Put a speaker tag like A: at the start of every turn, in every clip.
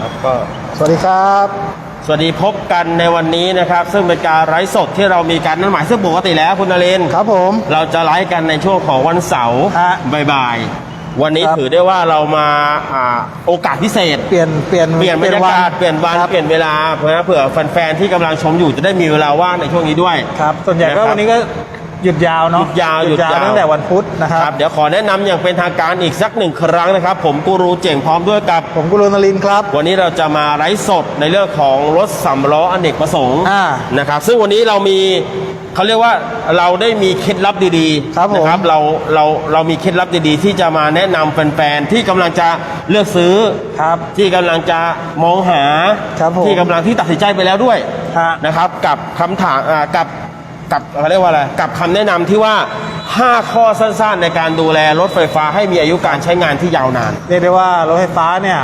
A: ครับก็
B: สวัสดีครับ
A: สวัสดีพบกันในวันนี้นะครับ ซึ่งเป็นการไลฟ์สดที่เรามีการนัดหมายซึ่งปกติแล้วคุณนเรนทร์
B: ครับผม
A: เราจะไลฟ์กันในช่วงของวันเสาร์
B: ฮะ
A: บ่ายๆวันนี้
B: ครับ
A: ถือได้ว่าเรามาอ่าโอกาสพิเศษ
B: เปลี่ยนเปลี่ยน
A: เปลี่ยนบรรยากาศเปลี่ยนวัน
B: ครับ
A: เปลี่ยนเวลาเพื่อเผื่อแฟนๆที่กำลังชมอยู่จะได้มีเวลาว่างในช่วงนี้ด้วย
B: ครับส่วนใหญ่ก็
A: นะครับ
B: วันนี้ก็ หยุดยาวเนาะ
A: หยุดยาวหยุดยาว
B: ตั้งแต่วันพุธนะค
A: ค
B: รั
A: รับบเดี๋ยวขอแนะนำอย่างเป็นทางการอีกสักหนึ่งครั้งนะครับ ผมกูรูเจ๋งพร้อมด้วยกับ
B: ผมกุลนลินทร์ครับ
A: วันนี้เราจะมาไลฟ์สดในเรื่องของรถสำล้ออเนกประสงค์
B: อ่า
A: นะครับ ซึ่งวันนี้เรามีเขาเรียกว่าเราได้มีเคล็ดลับดีๆ
B: ครับผม
A: นะครับเราเราเรามีเคล็ดลับดีๆ ที่จะมาแนะนำแฟนๆที่กำลังจะเลือกซื้อ
B: ครับ
A: ที่กำลังจะมองหา
B: ครับผม
A: ที่กำลังที่ตัดสินใจไปแล้วด้วย
B: ฮะ
A: นะครับกับคำถามอ่ากับ กับเขาเรียกว่าอะไรกับคำแนะนำที่ว่า 5 ข้อสั้นๆ ในการดูแลรถไฟฟ้าให้มีอายุการใช้งานที่ยาวนาน
B: เรียกได้ว่ารถไฟฟ้าเนี่ย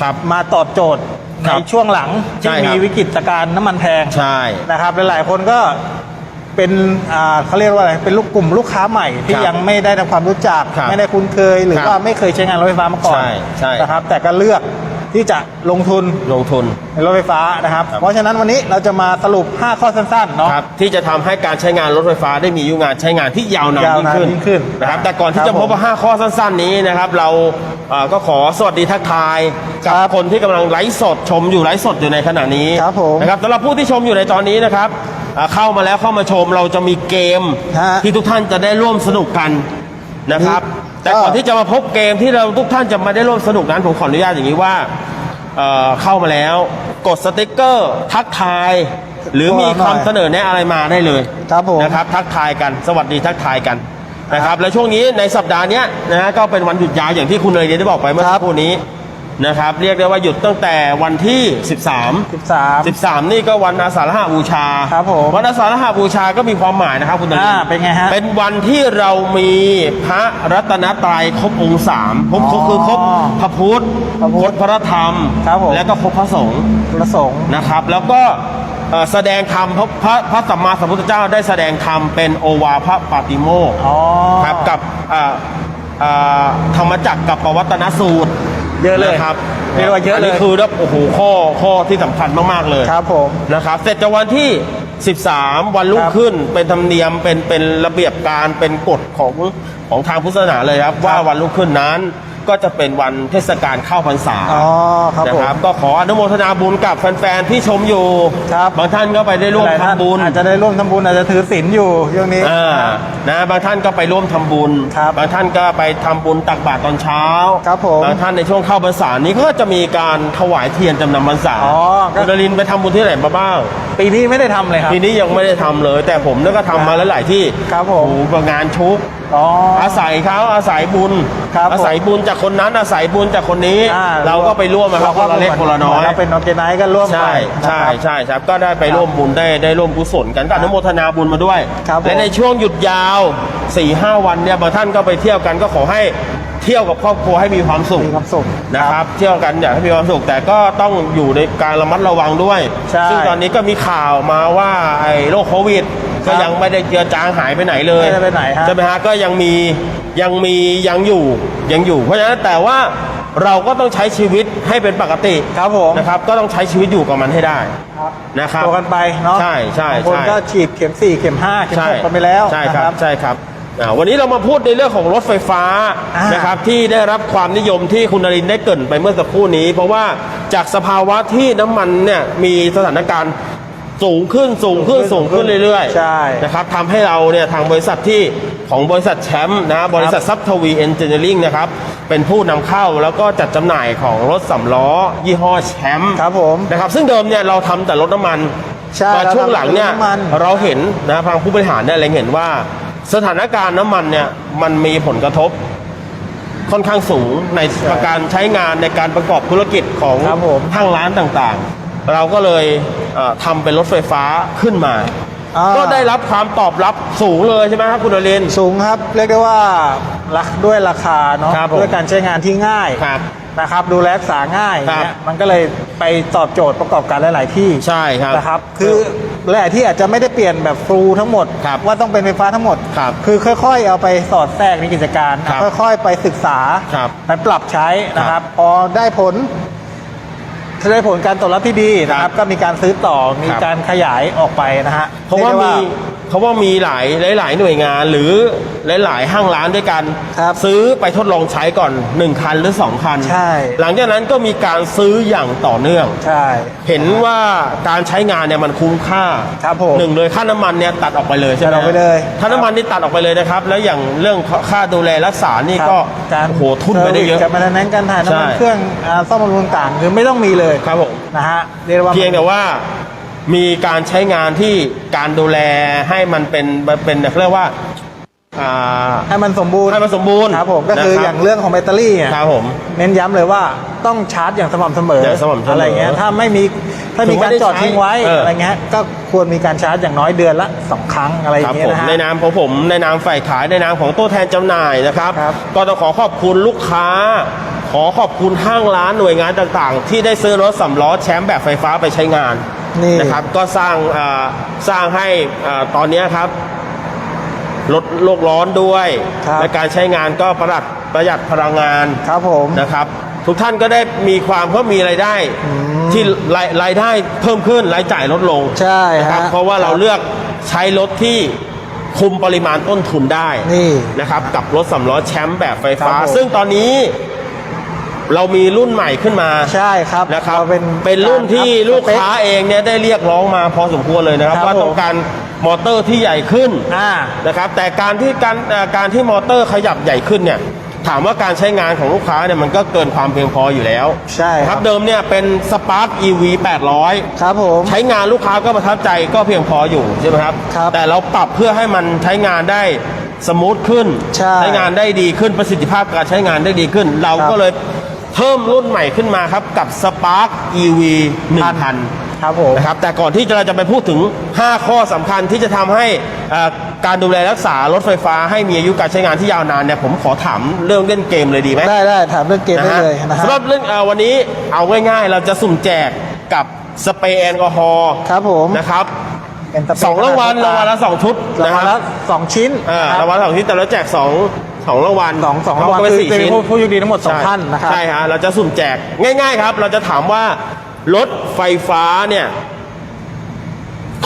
A: ครับ
B: มาตอบโจทย์
A: ค
B: ใน
A: รับ
B: ช่วงหลัง
A: ใช่
B: ที่
A: ครับ
B: มีวิกฤตการณ์น้ำมันแพง
A: ใช่
B: นะครับหลายๆคนก็เป็นอ่าเขาเรียกว่าอะไรเป็นลูกกลุ่มลูกค้าใหม่ที่
A: ครับ
B: ยังไม่ได้ทำความรู้จัก
A: ครับ
B: ไม่ได้คุ้นเคยหรือ
A: ครับ
B: ว่าไม่เคยใช้งานรถไฟฟ้ามาก่อน
A: ใช่ใช่
B: นะครับแต่ก็เลือก ที่จะลงทุน
A: ลงทุน
B: ในรถไฟฟ้านะครับ
A: ครับ
B: เพราะฉะนั้นวันนี้เราจะมาสรุป 5 ข้อสั้นๆเนาะ
A: ครับที่จะทำให้การใช้งานรถไฟฟ้าได้มีอายุงานใช้งานที่ยาวนาน
B: ยาวนาน
A: ยิ่งขึ้น
B: ยิ่งขึ้น
A: นะครับ แต่ก่อนที่
B: ครับ
A: จะพบว่า5ข้อสั้น ๆ นี้นะครับ เราเอ่อก็ขอสวัสดีทักทายกับ
B: ครับ
A: คนที่กำลังไลฟ์สดชมอยู่ไลฟ์สดอยู่ในขณะนี้
B: ครับผม
A: นะครับสำหรับผู้ที่ชมอยู่ในตอนนี้นะครับเอ่อเข้ามาแล้วเข้ามาชมเราจะมีเกม
B: ฮะ
A: ที่ทุกท่านจะได้ร่วมสนุกกันนะครับ
B: มี
A: แต่ก่อนที่จะมาพบเกมที่เราทุกท่านจะมาได้ร่วมสนุกนั้นผมขออนุญาตอย่างนี้ว่าเอ่อเข้ามาแล้ว กดสติกเกอร์ ทักทาย หรือมีคำเสนอแนะอะไรมาได้เลย
B: ครับผม
A: นะครับทักทายกันสวัสดีทักทายกันนะครับ และช่วงนี้ในสัปดาห์เนี้ยนะฮะก็เป็นวันหยุดยาวอย่างที่คุณเลยได้บอกไปเมื่อ
B: ครั
A: สั
B: บ
A: กครู่นี้ นะครับ เรียกได้ว่าหยุดตั้งแต่วันที่ 13
B: 13
A: 13 นี่ก็วันอาสาฬหบูชา
B: ครับผม
A: วันอาสาฬหบูชาก็มีความหมายนะครับคุณน
B: อ่า
A: รินทร์
B: เป็นไงฮะ
A: เป็นวันที่เรามีพระรัตนตรัยครบองค์สามครบ
B: อ๋อ
A: คือครบพระพุทธ
B: พระพุ
A: ค
B: ท
A: ร
B: ธ
A: บพระธรรม
B: ครับผม
A: แล้วก็ครบพระสงฆ์
B: ประสงค์
A: นะครับ แล้วก็เอ่อแสดงธรรมพระพระพระสัมมาสัมพุทธเจ้าได้แสดงธรรมเป็นโอวาทปาติโมกข์
B: อ๋อ
A: ครับกับอ่าอ่าธรรมจักรกับปวัตนสูตร
B: เยอะเลย
A: นะครับ
B: เรียกว่าเยอะเลย
A: นนี้คือแบบโอ้โหข้อข้อที่สำคัญมากๆเลย
B: ครับผม
A: นะครับ เสร็จจากวันที่ 13 วันรุ่ง
B: ครับ
A: ขึ้น เป็นธรรมเนียมเป็นเป็นระเบียบการเป็นกฎของของทางพุทธศาสนาเลยครับ ว่าวันรุ่งขึ้นนั้น ก็จะเป็นวันเทศกาลเข้าพรรษา
B: อ๋อครับ
A: นะ
B: ผม
A: ครับ ก็ขออนุโมทนาบุญกับแฟนๆที่ชมอยู่
B: ครับ
A: บางท่านก็ไปได้ร่วม
B: หลายท่าน
A: ทำบุญ
B: อาจจะได้ร่วมทำบุญอาจจะถือศีลอยู่ช่วงนี้
A: อ่านะบางท่านก็ไปร่วมทำบุญ
B: ครับ
A: บางท่านก็ไปทำบุญตักบาตรตอนเช้า
B: ครับผม
A: บางท่านในช่วงเข้าพรรษานี้ก็จะมีการถวายเทียนจำนำพรรษา
B: อ๋อก็
A: คุณนรินทร์ไปทำบุญที่ไหนมาบ้าง
B: ปีนี้ไม่ได้ทำเลยครับ
A: ปีนี้ยังไม่ได้ทำเลย แต่ผมเนี่ยก็ทำมาแล้วหลายที่
B: ครับผม
A: โอ้โหงานชุก
B: อ๋อ
A: อาศัยเขาอาศัยบุญ
B: ครับผม
A: อาศัยบุญจากคนนั้นอาศัยบุญจากคนนี้
B: อ่
A: เราก็ไปร่วมนะครับคนละเล็กคนละน้อย
B: เราเป็นออแกไนซ์ก็ร่วมไป
A: ใช่ใช่
B: นะครับ
A: ใช่ครับก็ได้ไป
B: ครับ
A: ร่วมบุญได้ได้ร่วมกุศลกันก็อนุโมทนาบุญมาด้วย
B: ครับผม
A: และในช่วงหยุดยาว4ี่ห้าวันเนี่ยบางท่านก็ไปเที่ยวกันก็ขอให้เที่ยวกับครอบครัวให้มีความสุข
B: มีความสุข
A: นะครับเที่ยวกันอยากให้มีความสุขแต่ก็ต้องอยู่ในการระมัดระวังด้วย
B: ใช่
A: ซึ่งตอนนี้ก็มีข่าวมาว่าไอ้โรคโควิด ก็
B: ครับ
A: ยังไม่ได้เจือจางหายไปไหนเลย
B: ไม่ได้ไปไหนฮะ
A: ใช่ไหมฮะก็ยังมียังมียังอยู่ยังอยู่ เพราะฉะนั้นแต่ว่าเราก็ต้องใช้ชีวิตให้เป็นปกติ
B: ครับผม
A: นะครับ ก็ต้องใช้ชีวิตอยู่กับมันให้ได้นะครับ
B: ตัวกันไปเนาะ
A: ใช่ใช่
B: บางคน
A: ใช่
B: ก็ฉีดเข็ม4เข็ม5เข็ม
A: ใช่
B: 6กันไปแล้ว
A: ใช่ค
B: นะ
A: รับใช่ครับอ่าวันนี้เรามาพูดในเรื่องของรถไฟฟ้า
B: อ่าน
A: นะครับที่ได้รับความนิยมที่คุณนรินทร์ได้เกรินไปเมื่อสักครู่นี้ เพราะว่าจากสภาวะที่น้ำมันเนี่ยมีสถานการณ์ สูงขึ้นสูงขึ้นสูงขึ้นเรื่อย
B: ใช่
A: นะครับทำให้เราเนี่ยทางบริษัทที่ของบริษัทแชมป์นะบริษัทซับทวีเอนจิเนียริงนะครับเป็นผู้นำเข้าแล้วก็จัดจำหน่ายของรถสำล้อ ยี่ห้อแชมป์
B: ครับผม
A: นะครับซึ่งเดิมเนี่ยเราทำแต่รถน้ำมัน
B: ใช่
A: แต่ช่วงหลังเนี่ย
B: เราทำแต่รถน้ำมัน
A: เราเห็นนะทางผู้บริหารเนี่ยเล็งเห็นว่า สถานการณ์น้ำมันเนี่ยมันมีผลกระทบค่อนข้างสูงในการใช้งานในการประกอบธุรกิจของ
B: ครับผม
A: ทางร้านต่างๆ เราก็เลยเอ่อทำเป็นรถไฟฟ้าขึ้นมา
B: อ่า
A: ก็ได้รับความตอบรับสูงเลยใช่ไหมครับคุณอรินทร์
B: สูงครับเรียกได้ว่ารักด้วยราคาเนาะ
A: ครับผม
B: ด้วยการใช้งานที่ง่าย
A: ครับ
B: นะครับ ดูแลรักษาง่าย
A: ครับ
B: เนี่ยมันก็เลยไปตอบโจทย์ประกอบการหลาย ๆ ที่
A: ใช่ครับ
B: นะครับ คือหลายๆที่อาจจะไม่ได้เปลี่ยนแบบฟูลทั้งหมด
A: ครับ
B: ว่าต้องเป็นไฟฟ้าทั้งหมด
A: ครับ
B: คือค่อย ๆ เอาไปสอดแทรกในกิจการ
A: ครับ
B: ค่อย ๆ ไปศึกษา
A: ครับ
B: ไปปรับใช้นะครับพอได้ผล จะได้ผลการตอบรับที่ดีนะค
A: ครั
B: รับ
A: บ
B: ก็มีการซื้อต่อมี
A: ครับ
B: การขยายออกไปนะฮะ
A: เพราะว่า
B: รียกได้
A: มี เพราะว่ามีหลายหลาย ๆ หน่วยงานหรือหลาย ๆ ห้างร้านด้วยกัน
B: ครับ
A: ซื้อไปทดลองใช้ก่อน 1 คันหรือ 2 คัน
B: ใช่
A: หลังจากนั้นก็มีการซื้ออย่างต่อเนื่อง
B: ใช่
A: เห็นว่าการใช้งานเนี่ยมันคุ้มค่า
B: ครับผม
A: หนึ่งเลยค่าน้ำมันเนี่ยตัดออกไปเลยใช่ไหม
B: ตัดออกไปเลย
A: ค่าน้ำมันนี่ตัดออกไปเลยนะครับ แล้วอย่างเรื่องค่าดูแลรักษานี่
B: ครับ
A: ก็
B: การ
A: โอ้โหทุนไปได้เยอะ
B: ซร์วิสกับมันนั้นการถ่ายน้ำมัน
A: ใช่
B: เครื่องอ่าซ่อมบำรุงต่างคือไม่ต้องมีเลย
A: ครับผม
B: นะฮะเรียกได้ว่า
A: เพียงแต่ว่า มีการใช้งานที่การดูแลให้มันเป็นเป็นเขาเรียกว่าอ่า
B: ให้มันสมบูรณ์
A: ให้มันสมบูรณ์
B: ครับผมก็คือ
A: นะครับ
B: อย่างเรื่องของแบตเตอรี่เนี่ย
A: ครับผม
B: เน้นย้ำเลยว่าต้องชาร์จอย่างสม่ำเสมออย่าง
A: สม่ำเสมออ
B: อะไรเงี้ยถ้าไม่มีถ้ามีการจอดทิ้งไว้
A: เอออ
B: อะไรเงี้ยก็ควรมีการชาร์จอย่างน้อยเดือนละสองครั้งอะไรอ
A: ครั
B: ย่า
A: บ
B: งเงี้ย
A: ผม
B: นะฮะ
A: ในนามของผมในนามฝ่ายขายในนามของตัวแทนจำหน่ายนะครับ
B: ครับ
A: ก็ต้องขอขอบคุณลูกค้า ขอขอบคุณห้างร้านหน่วยงานต่างๆ ที่ได้ซื้อรถสำล้อแชมป์แบบไฟฟ้าไปใช้งาน
B: นี่
A: นะครับ ก็สร้างอ่าสร้างให้อ่าตอนเนี้ยครับลดโลกร้อนด้วย
B: ครับ
A: และการใช้งานก็ประหยัดประหยัดพลังงาน
B: ครับผม
A: นะครับ ทุกท่านก็ได้มีความเพิ่มมีรายได้ที่รายรายได้เพิ่มขึ้นรายจ่ายลดลง
B: ใช่
A: นะครับ
B: ฮะ
A: เพราะว่าเรา
B: ครับ
A: เลือกใช้รถที่คุมปริมาณต้นทุนได้
B: นี่
A: นะครับ กับรถสำล้อแชมป์แบบไฟฟ้า
B: ครับผม
A: ซึ่งตอนนี้ เรามีรุ่นใหม่ขึ้นมา
B: ใช่ครับ
A: นะครับ
B: เราเป็น
A: เป็นรุ่นที่
B: การอัพ
A: ลูก
B: สเป
A: ค้าเองเนี่ยได้เรียกร้องมาพอสมควรเลยนะครับ
B: ครับ
A: ว่าต้อง
B: ผม
A: การมอเตอร์ที่ใหญ่ขึ้น
B: อ่า
A: นะครับแต่การที่การเอ่อการที่มอเตอร์ขยับใหญ่ขึ้นเนี่ยถามว่าการใช้งานของลูกค้าเนี่ยมันก็เกินความเพียงพออยู่แล้ว
B: ใช่
A: นะครับเดิมเนี่ยเป็น Spark EV 800
B: ครับผม
A: ใช้งานลูกค้าก็ประทับใจก็เพียงพออยู่ใช่ไหมครับ
B: ครับ
A: แต่เราปรับเพื่อให้มันใช้งานได้สมูทขึ้น
B: ใช่
A: งานได้ดีขึ้นประสิทธิภาพการใช้งานได้ดีขึ้น เรา
B: ครับ
A: ก็เลย เพิ่มรุ่นใหม่ขึ้นมาครับ กับ Spark EV 1000
B: ครับผม
A: นะครับแต่ก่อนที่เราจะไปพูดถึง 5 ข้อสำคัญที่จะทำให้เอ่อการดูแลรักษารถไฟฟ้าให้มีอายุการใช้งานที่ยาวนานเนี่ยผมขอถามเรื่องเล่นเกมเลยดีไหม
B: ได้ได้ถามเรื่องเกมได้เลยนะฮะ
A: สำหรับเรื่องเอ่อวันนี้เอาง่ายๆ เราจะสุ่มแจกกับสเปรย์แอลกอฮอล์
B: ครับผม
A: นะครับ
B: เป็นสเป
A: สองรางวัล
B: ขนด
A: รางวัลละสองชุด
B: รางวัล
A: นะค
B: ละ
A: รับ
B: สองชิ้น
A: เอ่อ
B: นะค
A: รางวัลสองชิ้นแต่เราแจกสอง สองรางวัล
B: สองสองรางวัล
A: ก็เป็น
B: คือ
A: สี่
B: จะมี
A: ชิ้น
B: ผู้ผู้โชคดีทั้งหมดสองท่านนะครับ
A: ใช่ฮะเราจะสุ่มแจกง่าย ๆ ครับ เราจะถามว่ารถไฟฟ้าเนี่ย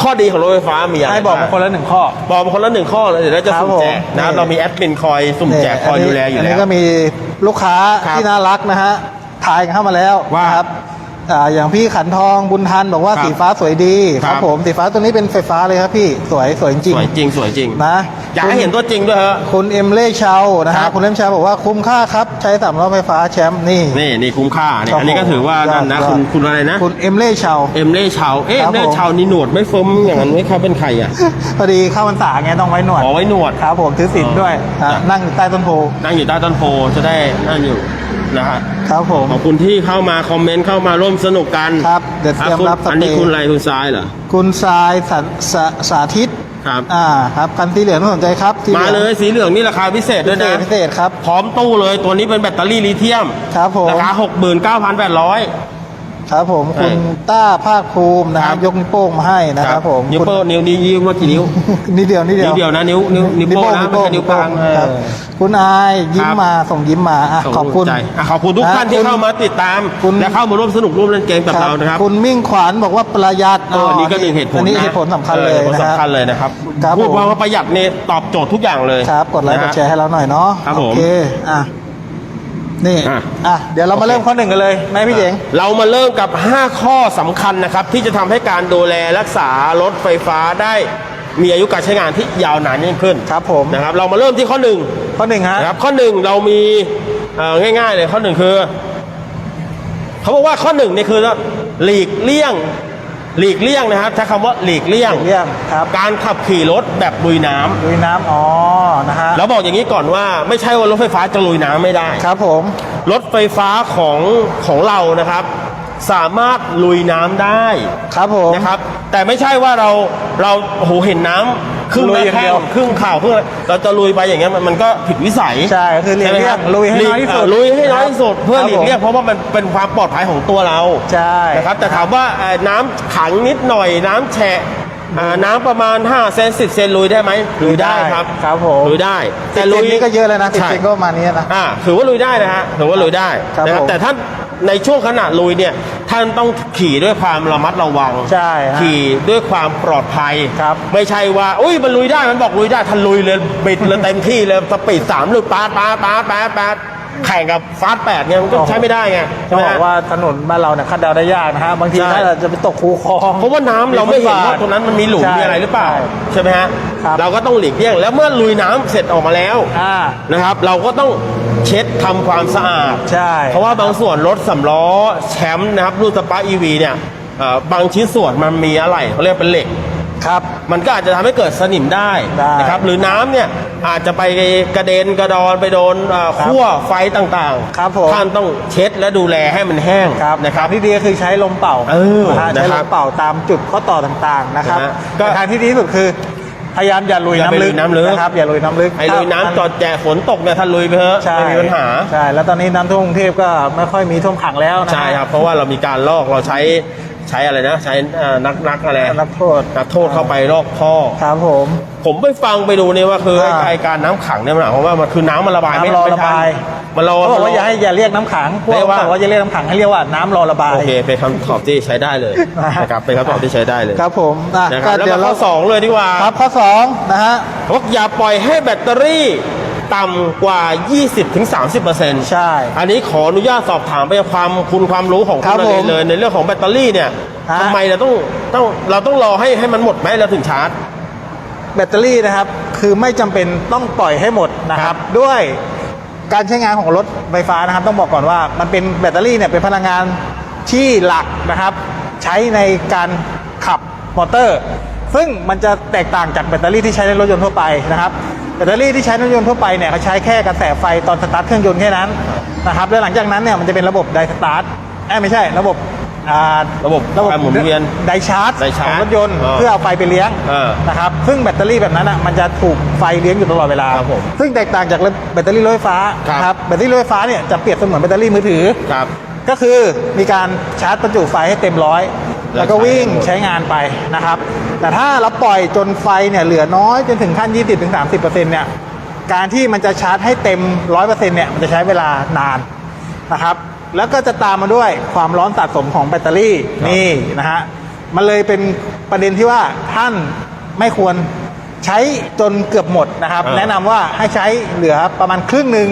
A: ข้อดีของรถไฟฟ้ามีอะไร
B: ให้บอกมาคนละหนึ่งข้อ
A: บอกมาคนละหนึ่งข้อเลยเดี๋ยวเราจะสุ่มแจกนะเรามีแอดมินคอยสุ่มแจกคอยดูแลอยู่แล้
B: นี้
A: ว
B: ก็มีลูกค้าที่น่ารักนะฮะทายกันเข้ามาแล้ว
A: ว่า
B: นะครับอย่างพี่ขันทองบุญทันบอกว่าสีฟ้าสวยดี
A: ครับ
B: ผมสีฟ้าตัวนี้เป็นไฟฟ้าเลยครับพี่สวยสวยจริง
A: สวยจริงสวยจริง
B: นะ
A: อยากให้เห็นตัวจริงด้วยฮะ
B: คุณเอ็มเล่เชานะ
A: ครั
B: ฮะ
A: บ
B: คุณเอ็มเชาบอกว่าคุ้มค่าครับ ใช้สามล้อไฟฟ้าแชมป์นี่
A: นี่นี่คุ้มค่าเนี่ย
B: ครับ
A: อันนี้ก็ถือว่า
B: ผม
A: นั่นนะ
B: ยอด
A: คุณ
B: ยอด
A: คุณอะไรนะ
B: คุณเอ็มเล่เชา
A: เอ็มเล่ชาวเอ๊ะ
B: ครั
A: เอ็
B: บ
A: มเล่
B: ผม
A: ชาวนี่หนวดไม่เฟิร์มอย่างนั้นไม่เขาเป็นใครอะ
B: พอดีเข้าพรรษาไงต้องไว้หนวด
A: ขอไว้หนวด
B: ครับผมถือศีลด้วย
A: อ๋อ
B: ฮะนั่งอยู่ใต้ต้นโพ
A: นั่งอยู่ใต้ต้นโพจะได้นั่นอยู่นะฮะ
B: ครับผม
A: ขอบคุณที่เข้ามาคอมเมนต์เข้ามาร่วมสนุกกัน
B: ครับเดี๋ยวเตรียม
A: อะคุณ
B: รับสเปรย์
A: อันนี้คุณอะไรคุณทรายเหรอ
B: คุณทรายสาสาสาธิต
A: ครับ
B: อ่าครับคันสีเหลืองน่าสนใจครับสีห
A: มา
B: อง
A: เลยสีเหลืองนี่ราคาพิเศษ
B: พิ
A: ด้วย
B: เศ
A: นะ
B: ษพิเศษครับ
A: พร้อมตู้เลยตัวนี้เป็นแบตเตอรี่ลิเธียม
B: ครับผม
A: ราคา 69,800
B: ครับผม
A: ใช่
B: คุณต้าภาคภูมินะค
A: ครั
B: รับบ ยกนิ้วโป้งมาให้นะครับผม
A: นิ้ว
B: คุณ
A: โป้งนิ้วนิ้วนิ้วว่ากี่นิ้ว
B: นิดเดียวนิดเดียว
A: นิ้วเดียวนะนิ้วนิ้วนิ้วโป้งนะไม่ใช่นิ้วกลาง
B: ครับ
A: เออ
B: คุณอายยิ้ม
A: ครับ
B: มาส่งยิ้มมาอะ
A: ส่ง
B: ขอบคุณ
A: ใจะขอบคุณทุกท่านที่
B: คุณ
A: เข้ามาติดตาม
B: คุณ
A: และเข้ามาร่วมสนุกร่วมเล่นเกมกับเรานะครับ
B: คุณมิ่งขวัญบอกว่าประหยัด
A: เอออันนี้ก็หนึ่งเหตุผล
B: อันนี้
A: นะ
B: เหตุผลสำคัญเลย
A: ออหตุผล
B: นะฮะ
A: สำคัญเลยนะครับ
B: ครับ
A: พูด
B: ผม
A: ว่าประหยัดเนี่ยตอบโจทย์ทุกอย่างเลย
B: ครับ กดไลค์ก
A: นะ
B: ด
A: ฮะ
B: แชร์ให้เราหน่อยเนาะ
A: ครับผม
B: โอเคอะ นี่
A: อะ
B: อะเดี๋ยวเรามา
A: โอเค
B: เริ่มข้อหนึ่งกันเลยไหมพี่เจ๋ง
A: เรามาเริ่มกับ 5 ข้อสำคัญนะครับ ที่จะทำให้การดูแลรักษารถไฟฟ้าได้มีอายุการใช้งานที่ยาวนานยิ่งขึ้น
B: ครับผม
A: นะครับ เรามาเริ่มที่ข้อหนึ่ง
B: ข้อหนึ่งฮะ
A: นะครับ ข้อหนึ่งเรามีเอ่อง่าย ๆ เลยข้อหนึ่งคือเขาบอกว่าข้อหนึ่งนี่คือหลีกเลี่ยง หลีกเลี่ยงนะครับใช้คำว่าหลีกเลี่ยง
B: เรื่องครับ
A: การขับขี่รถแบบลุยน้ำ
B: ลุยน้ำอ๋อนะฮะ
A: แล้วบอกอย่างนี้ก่อนว่าไม่ใช่ว่ารถไฟฟ้าจะลุยน้ำไม่ได้
B: ครับผม
A: รถไฟฟ้าของของเรานะครับ สามารถลุยน้ำได้
B: ครับผม
A: นะครับ แต่ไม่ใช่ว่าเราเราโอ้โหเห็นน้ำ ครึ่ง
B: ลุย
A: ห
B: อย่าง
A: น้า
B: เดี
A: แข้
B: ยว
A: งครึ่งข่าวครึ่งอะไรเราจะลุยไปอย่างเงี้ยมันมันก็ผิดวิสัย
B: ใช่ก็คือหลีกเลี่ยง
A: ใช่ไหมครับ
B: ลุยให้น้อยที่สุด
A: เลุยให้น้อยที่สุดเพื่อ
B: ครับ
A: หลีกเลี่ยงเพราะว่ามันเป็นความปลอดภัยของตัวเรา
B: ใช่
A: นะครับแต่ถามว่าเอ่อน้ำขังนิดหน่อยน้ำแฉะอ่าน้ำประมาณ5เซน10เซนลุยได้ไหมลุยได้ครับ
B: ครับผม
A: ลุยได้
B: แต่ลุยนี่ก็เยอะแล้วนะติด
A: ใช่
B: เซนก็ประมาณนี้นะ
A: อ่าถือว่าลุยได้นะฮะถือว่าลุยได้
B: ครับ
A: นะครับ
B: ผม
A: แต่ท่าน ในช่วงขณะลุยเนี่ยท่านต้องขี่ด้วยความระมัดระวัง
B: ใช่ฮะ
A: ขี่ด้วยความปลอดภัย
B: ครับ
A: ไม่ใช่ว่าอุ้ยมันลุยได้มันบอกลุยได้ท่านลุยเลยบิดเลยเต็มที่เลยสปีดสามหรือปาดปาดปาดปาดปาดแข่งกับฟาสต์แปดเนี่ยมันก็ใช้ไม่ได้ไง
B: ต้
A: ใช่
B: อง
A: ไหม
B: บอ
A: ฮะ
B: กว่าถนนบ้านเราเนี่ยคาดเดาได้ยากนะฮะบางที
A: ใช่
B: ถ้าเราจะไปตกคูคลอง
A: เพราะว่าน้ำเราไม่เห็นว่า
B: ฟุตบาท
A: ตรงนั้นมันมีหลุม
B: ใช่
A: มีอะไรหรือเปล่า
B: ใช่
A: ใช่ไหมฮะ
B: ครับ
A: เราก็ต้องหลีกเลี่ยงแล้วเมื่อลุยน้ำเสร็จออกมาแล้ว
B: อ่า
A: นะครับเราก็ต้อง เช็ดทำความสะอาด
B: ใช่
A: เพราะว่าบางส่วนรถสำล้อแชมป์นะครับรุ่นสปาร์อีวีเนี่ยเอ่อบางชิ้นส่วนมันมีอะไรเขาเรียกเป็นเหล็ก
B: ครับ
A: มันก็อาจจะทำให้เกิดสนิมได้
B: ได้
A: นะครับหรือน้ำเนี่ยอาจจะไปกระเด็นกระดอนไปโดนเอ่อ
B: ครับ
A: ขั้วไฟต่าง
B: ครับผม
A: ท่านต้องเช็ดและดูแลให้มันแห้ง
B: ครับ
A: นะครับ
B: ที่ดีก็คือใช้ลมเป่า
A: เออ
B: นะฮะใช้
A: นะค
B: ล
A: รับ
B: มเป่าตามจุดข้อต่อต่างๆนะครับ
A: นะฮะก็
B: แต่ทางที่ดีที่สุดคือ พยายามอย่าลุย
A: อย่าไป
B: น้ำลึ
A: ลุ
B: ก
A: ยน้ำลึก
B: นะครับอย่าลุยน้ำลึก
A: ไอ้ลุยน้ำจอดแจกฝนตกเนี่ยท่านลุยไปเถอะ
B: ใช่
A: ไม่มีปัญหา
B: ใช่แล้วตอนนี้น้ำท่วมกรุงเทพก็ไม่ค่อยมีท่วมขังแล้วนะฮะ
A: ใช่ครับ เพราะว่าเรามีการลอกเราใช้ใช้อะไรนะ ใช้เอ่อนักนักอะไร
B: นักโทษ
A: นักโทษเข้าไปลอกท่อ
B: ครับผม
A: ผมไปฟังไปดูเนี่ยว่าคือไอ้
B: อ่า
A: ไอ้การน้ำขังเนี่ยมันหมายความว่ามันคือน้ำมันระบายไม่
B: น้ำรอ
A: ไม่
B: ระ
A: ทัน
B: บาย
A: มันรอ
B: เขาบอกว่าอย่าให้อย่าเรียกน้ำขังพวก
A: เรียกว่า
B: บอกว่าอย่าเรียกน้ำขังให้เรียกว่าน้ำรอระบาย
A: โอเคเป็นคำตอบที่ใช้ได้เลย
B: นะฮะ
A: นะครับเป็นคำตอบที่ใช้ได้เลย
B: ครับผมอะ
A: นะค
B: ก็
A: รับแล้ว
B: เดี๋ยว
A: มา
B: เรา
A: ข้อสองเลยดีกว่า
B: ครับข้อสองนะฮะ
A: เขาบอกอย่าปล่อยให้แบตเตอรี่ต่ำกว่า 20-30%
B: ใช่
A: อันนี้ขออนุญาตสอบถามไปความคุณความรู้ของ
B: ครั
A: คุ
B: บ
A: ณนเร
B: ผม
A: นเลย ในเรื่องของแบตเตอรี่เนี่ย
B: ฮะ
A: ทำไมเราต้องต้องเราต้องรอให้ให้มันหมดไหมเราถึงชาร์จ
B: แบตเตอรี่นะครับ คือไม่จำเป็นต้องปล่อยให้หมดนะค
A: ครั
B: รับ
A: บ
B: ด้วย การใช้งานของรถไฟฟ้านะครับ ต้องบอกก่อนว่ามันเป็นแบตเตอรี่เนี่ยเป็นพลังงานที่หลักนะครับ ใช้ในการขับมอเตอร์ ซึ่งมันจะแตกต่างจากแบตเตอรี่ที่ใช้ในรถยนต์ทั่วไปนะครับแบตเตอรี่ที่ใช้ในรถยนต์ทั่วไปเนี่ยเขาใช้แค่กระแสไฟตอนสตาร์ทเครื่องยนต์แค่นั้นนะครับแล้วหลังจากนั้นเนี่ยมันจะเป็นระบบไดสตาร์ทเอ้ยไม่ใช่ระบบ อ่า
A: ระบบการหมุนเวียน
B: ไดชาร์จ
A: ไดชาร์จ
B: ของรถยนต์
A: อ่า
B: เพื่อเอาไฟไปเลี้ยง
A: เออ
B: นะครับซึ่งแบตเตอรี่แบบนั้นอะมันจะถูกไฟเลี้ยงอยู่ตลอดเวลา
A: ครับผม
B: ซึ่งแตกต่างจากแบตเตอรี่รถไฟฟ้า
A: ครับ
B: นะครับแบตเตอรี่รถไฟฟ้าเนี่ยจะเปรียบเสมือนแบตเตอรี่มือถือ
A: ครับ
B: ก็คือมีการชาร์จประจุไฟให้เต็มร้อย
A: แล้ว
B: แล้วก็วิ่ง
A: ใช้
B: ใช้งานไปนะครับ แต่ถ้าเราปล่อยจนไฟเนี่ยเหลือน้อยจนถึงขั้น 20-30%เนี่ยการที่มันจะชาร์จให้เต็ม 100%เนี่ยมันจะใช้เวลานานนะครับ แล้วก็จะตามมาด้วยความร้อนสะสมของแบตเตอรี่นี่นะฮะมันเลยเป็นประเด็นที่ว่าท่านไม่ควรใช้จนเกือบหมดนะครับ
A: เออ
B: แนะนำว่าให้ใช้เหลือประมาณครึ่งหนึ่ง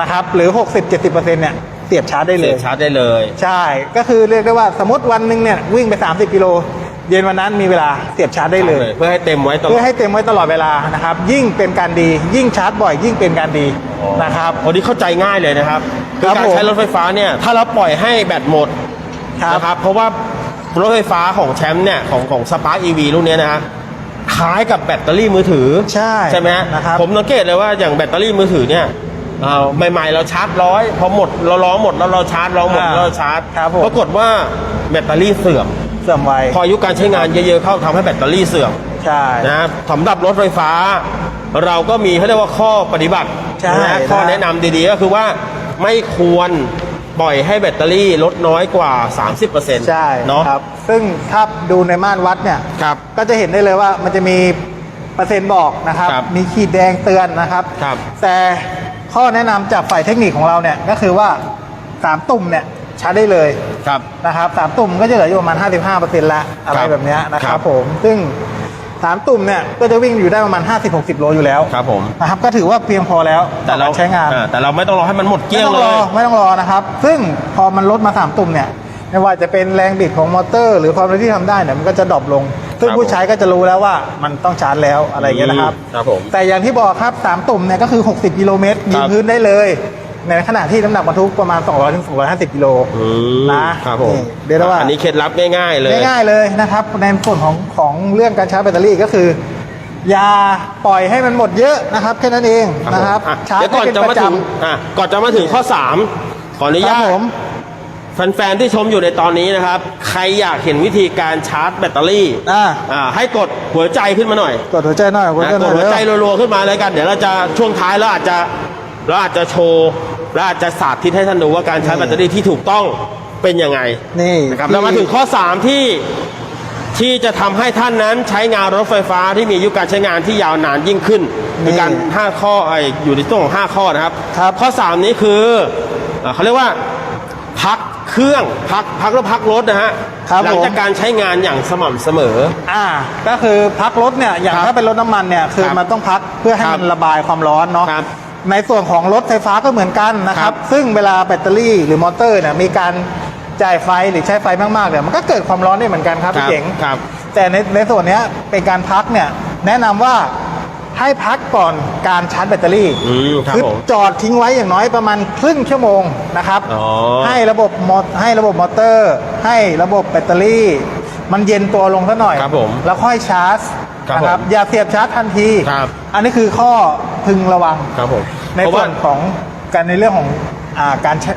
B: นะครับ หรือ 60-70%เนี่ยเสียบชาร์จได้เล
A: เสีย
B: ย
A: บชาร์จได้เลย
B: ใช่ ก็คือเรียกได้ว่าสมมติวันหนึ่งเนี่ยวิ่งไป 30 กิโล เย็นวันนั้นมีเวลาเสียบชาร์จได้เลย
A: เพื่อให้เต็มไว้ตลอ
B: เพื่
A: ด
B: อให้เต็มไว้ตลอดเวลานะครับ ยิ่งเป็นการดี ยิ่งชาร์จบ่อย ยิ่งเป็นการดีนะครับ
A: พอดีเข้าใจง่ายเลยนะครับคือ
B: ครับ
A: การ
B: ผม
A: ใช้รถไฟฟ้าเนี่ยถ้าเราปล่อยให้แบตหมด
B: ครับ
A: นะครับเพราะว่ารถไฟฟ้าของแชมป์เนี่ยของของสปาร์ e อีวีรุ่นเนี้ยนะฮะคล้ายกับแบตเตอรี่มือถือ
B: ใช่
A: ใช่ไหมฮะ
B: นะครับ
A: ผมสังเกตเลยว่าอย่างแบตเตอรี่มือถือเนี่ยเอ่อใหม่ๆเราชาร์จร้อยพอหมดเราล้อหมดแล้วเราชาร์จเราหมด
B: อ่า
A: แล้วเราชาร์จ
B: ครับผม
A: ปรากฏว่าแบตเตอรี่เสื่อม
B: เสื่อมไว
A: พออายุการใช้งานเยอะๆเข้าทำให้แบตเตอรี่เสื่อม
B: ใช่
A: นะสำหรับรถไฟฟ้า เราก็มีเขาเรียกว่าข้อปฏิบัติ
B: ใช่
A: นะข้อแนะนำดีๆก็คือว่าไม่ควรปล่อยให้แบตเตอรี่ลดน้อยกว่า 30%
B: ใช่
A: เนาะ
B: ครับซึ่งถ้าดูในม่านวัดเนี่ย
A: ครับ
B: ก็จะเห็นได้เลยว่ามันจะมีเปอร์เซ็นต์บอกนะครับ
A: ครับ
B: มีขีดแดงเตือนนะครับ
A: ครับ
B: แต่ข้อแนะนำจากฝ่ายเทคนิคของเราเนี่ยก็คือว่าสามตุ่มเนี่ย ชาร์จได้เลย
A: ครับ
B: นะครับสามตุ่มก็จะเหลืออยู่ประมาณ 55%ละอะไร
A: ครับ
B: แบบเนี้ยนะค
A: ครั
B: รับบ ผมซึ่งสามตุ่มเนี่ยก็จะวิ่งอยู่ได้ประมาณ 50-60 โลอยู่แล้ว
A: ครับผม
B: นะครับก็ถือว่าเพียงพอแล้ว
A: แต่
B: ต่อ
A: เรา
B: การใช้งาน
A: อ่แต่เราไม่ต้องรอให้มันหมดเกลี้
B: ไม่
A: ยง
B: ต้อง
A: เล
B: รอยไม่ต้องรอนะครับ ซึ่งพอมันลดมาสามตุ่มเนี่ย ไม่ว่าจะเป็นแรงบิดของมอเตอร์ หรือความเร็วที่ทำได้เนี่ยมันก็จะดรอปลง ซึ่ง
A: ครับ
B: ผู้ใช้ก็จะรู้แล้วว่ามันต้องชาร์จแล้วอะไรอย่างเงี้ยนะครับ
A: อืมครับผม
B: แต่อย่างที่บอกครับสามตุ่มเนี่ยก็คือ 60 กิโลเมตรยื
A: ครั
B: น
A: บ
B: พื้นได้เลย ในขณะที่น้ำหนักบรรทุกประมาณ 200ถึง250กิโล
A: อืม
B: นะครับ
A: ผม
B: นี่เรียกได้ว่า
A: อันนี้เคล็ดลับง่ายๆเลย
B: ง่ายๆเลยนะครับ ในส่วนของของเรื่องการชาร์จแบตเตอรี่ก็คือ อย่าปล่อยให้มันหมดเยอะนะครับแค่นั้นเองนะครับ
A: อะ
B: ชาร์จ
A: เดี๋ยวก่อน
B: ให้
A: จะ
B: เป็นป
A: มา
B: ระจ
A: ถึงอะก่อนจะมาถึงข้อ 3 ขออนุำ
B: ค
A: ญา
B: รับ
A: ต
B: ผม
A: แฟนๆ ที่ชมอยู่ในตอนนี้นะครับ ใครอยากเห็นวิธีการชาร์จแบตเตอรี่
B: อ่า
A: อ่าให้กดหัวใจขึ้นมาหน่อย
B: กดหัวใจหน่อยกด
A: นะ
B: หัวใจ
A: ก
B: หน่
A: ด
B: อย
A: หัวใจ
B: เร็ว
A: รัวๆขึ้นมาเลยกัน เดี๋ยวเราจะช่วงท้ายเราอาจจะ เราอาจจะโชว์เราอาจจะสาธิตให้ท่านดูว่าการชาร์จแบตเตอรี่ที่ถูกต้องเป็นยังไง
B: นี่
A: นะครับ
B: ที่
A: แล้วมาถึงข้อ 3 ที่ที่จะทำให้ท่านนั้นใช้งานรถไฟฟ้าที่มีอายุการใช้งานที่ยาวนานยิ่งขึ้นคือการ 5 ข้อไออยู่ในช่วงของ5ข้อนะครับ
B: ครับ
A: ข้อ 3 นี้คือเอ่อเขาเรียกว่าพักเครื่องพักพักแล้วพักรถนะฮะ
B: ครับ
A: หลั
B: ผม
A: จากการใช้งานอย่างสม่ำเสมอ
B: อ่าก็คือพักรถเนี่ยอย่าง
A: ครับ
B: ถ้าเป็นรถน้ำมันเนี่ยคือ
A: ครับ
B: มันต้องพักเพื่อให้
A: ครับ
B: มันระบายความร้อนเนาะ
A: ครับ
B: ในส่วนของรถไฟฟ้าก็เหมือนกันนะค
A: ครั
B: รับ
A: บ
B: ซึ่งเวลาแบตเตอรี่หรือมอเตอร์เนี่ยมีการจ่ายไฟหรือใช้ไฟมากๆเนี่ยมันก็เกิดความร้อนได้เหมือนกันครับพี่เจ๋ง
A: ครับ
B: แต่ในในส่วนเนี้ยเป็นการพักเนี่ยแนะนำว่าให้พักก่อนการชาร์จแบตเตอรี่
A: อืมครับ
B: คือ
A: ผม
B: จอดทิ้งไว้อย่างน้อยประมาณครึ่งชั่วโมงนะครับ
A: อ๋อ
B: ให้ระบบมอให้ระบบมอเตอร์ ให้ระบบแบตเตอรี่ มันเย็นตัวลงซะหน่อย
A: ครับผม
B: แล้วค่อยชาร์จ
A: ครับ
B: นะครับ
A: ผม
B: อย่าเสียบชาร์จทันที
A: ครับ
B: อันนี้คือข้อ พึงระวัง
A: ครับผม
B: ใน
A: เพราะ
B: ส่
A: ว่า
B: วนของการในเรื่องของอ่าการใช้